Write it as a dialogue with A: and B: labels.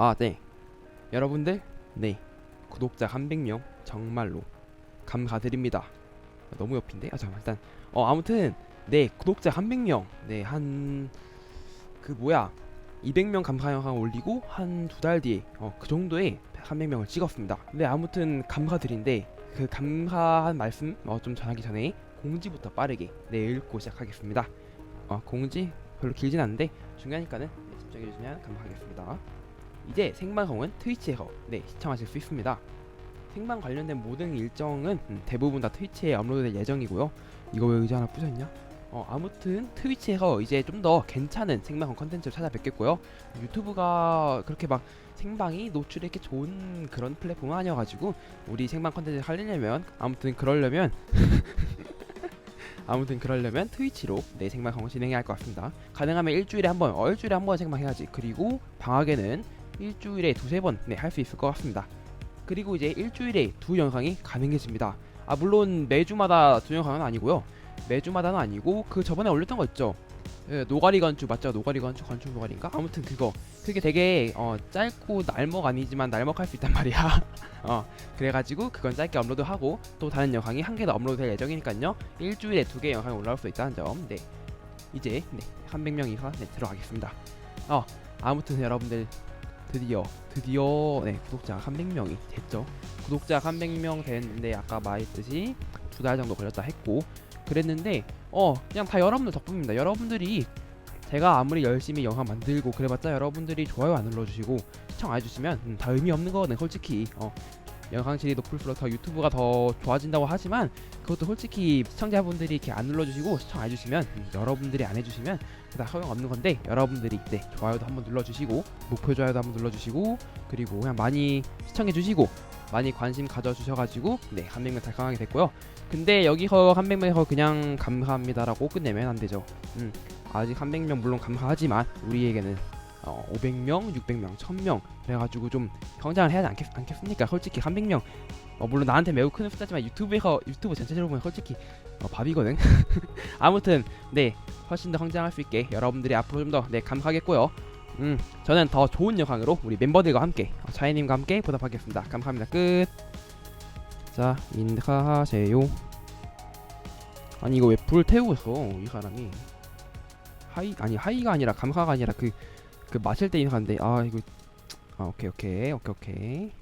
A: 아, 네. 여러분들, 네. 구독자 300명 정말로 감사드립니다. 너무 옆인데? 아, 잠깐만. 일단 어, 아무튼 네, 구독자 300명. 네, 한 그 뭐야? 200명 감사 영상 올리고 한 두 달 뒤에 어, 그 정도에 300명을 찍었습니다. 네, 아무튼 감사드린데 그 감사한 말씀 어, 좀 전하기 전에 공지부터 빠르게 네, 읽고 시작하겠습니다. 어, 공지 별로 길진 않은데 중요하니까는 네, 집중해 주시면 감사하겠습니다. 이제 생방송은 트위치에서 네, 시청하실 수 있습니다. 생방 관련된 모든 일정은 음, 대부분 다 트위치에 업로드될 예정이고요. 이거 왜 의자 하나 부셨냐? 어, 아무튼 트위치에서 이제 좀 더 괜찮은 생방송 컨텐츠를 찾아뵙겠고요. 유튜브가 그렇게 막 생방이 노출이 이렇게 좋은 그런 플랫폼은 아니어가지고 우리 생방 컨텐츠를 하려면 아무튼 그러려면 아무튼 그러려면 트위치로 내 생방송을 진행해야 할 것 같습니다. 가능하면 일주일에 한 번, 어, 일주일에 한 번 생방해야지. 그리고 방학에는 일주일에 두세 번, 네, 할 수 있을 것 같습니다. 그리고 이제 일주일에 두 영상이 가능해집니다. 아, 물론 매주마다 두 영상은 아니고요. 매주마다는 아니고 그 저번에 올렸던 거 있죠. 예, 노가리 건축 맞죠? 노가리 건축 건축 노가리인가? 아무튼 그거 그게 되게 어, 짧고 날먹 아니지만 날먹할 수 있단 말이야. 어 그래가지고 그건 짧게 업로드하고 또 다른 영상이 한 개 더 업로드될 예정이니까요. 일주일에 두개 영상이 올라올 수 있다는 점. 네 이제 네 300명 이상 네 들어가겠습니다. 어 아무튼 여러분들 드디어 드디어 네 구독자 300명이 됐죠. 구독자 300명 됐는데 아까 말했듯이 두 달 정도 걸렸다 했고 그랬는데 어 그냥 다 여러분들 덕분입니다. 여러분들이 제가 아무리 열심히 영상 만들고 그래봤자 여러분들이 좋아요 안 눌러주시고 시청 안 해주시면 음, 다 의미 없는 거거든 솔직히 어 영상질이 높을수록 더 유튜브가 더 좋아진다고 하지만 그것도 솔직히 시청자분들이 이렇게 안 눌러주시고 시청 안 해주시면 음, 여러분들이 안 해주시면 다 소용 없는 건데 여러분들이 네 좋아요도 한번 눌러주시고 목표 좋아요도 한번 눌러주시고 그리고 그냥 많이 시청해주시고 많이 관심 가져주셔가지고 네 300명 달성하게 됐고요. 근데 여기서 300명에서 그냥 감사합니다라고 끝내면 안 되죠. 음 아직 300명 물론 감사하지만 우리에게는 어, 500명, 600명, 1000명 그래가지고 좀 성장을 해야 하지 않겠, 않겠 습니까? 솔직히 300명 어, 물론 나한테 매우 큰 숫자지만 유튜브에서 유튜브 전체적으로 보면 솔직히 어, 밥이거든. 아무튼 네 훨씬 더 성장할 수 있게 여러분들이 앞으로 좀 더 네 감사하겠고요. 음 저는 더 좋은 영상으로 우리 멤버들과 함께 어, 차이님과 함께 보답하겠습니다. 감사합니다. 끝. 자 인사하세요. 아니 이거 왜 불 태우고 있어 이 사람이 하이 아니 하이가 아니라 감사가 아니라 그 그 마실 때 인사인데. 아 이거. 아 오케이 오케이 오케이 오케이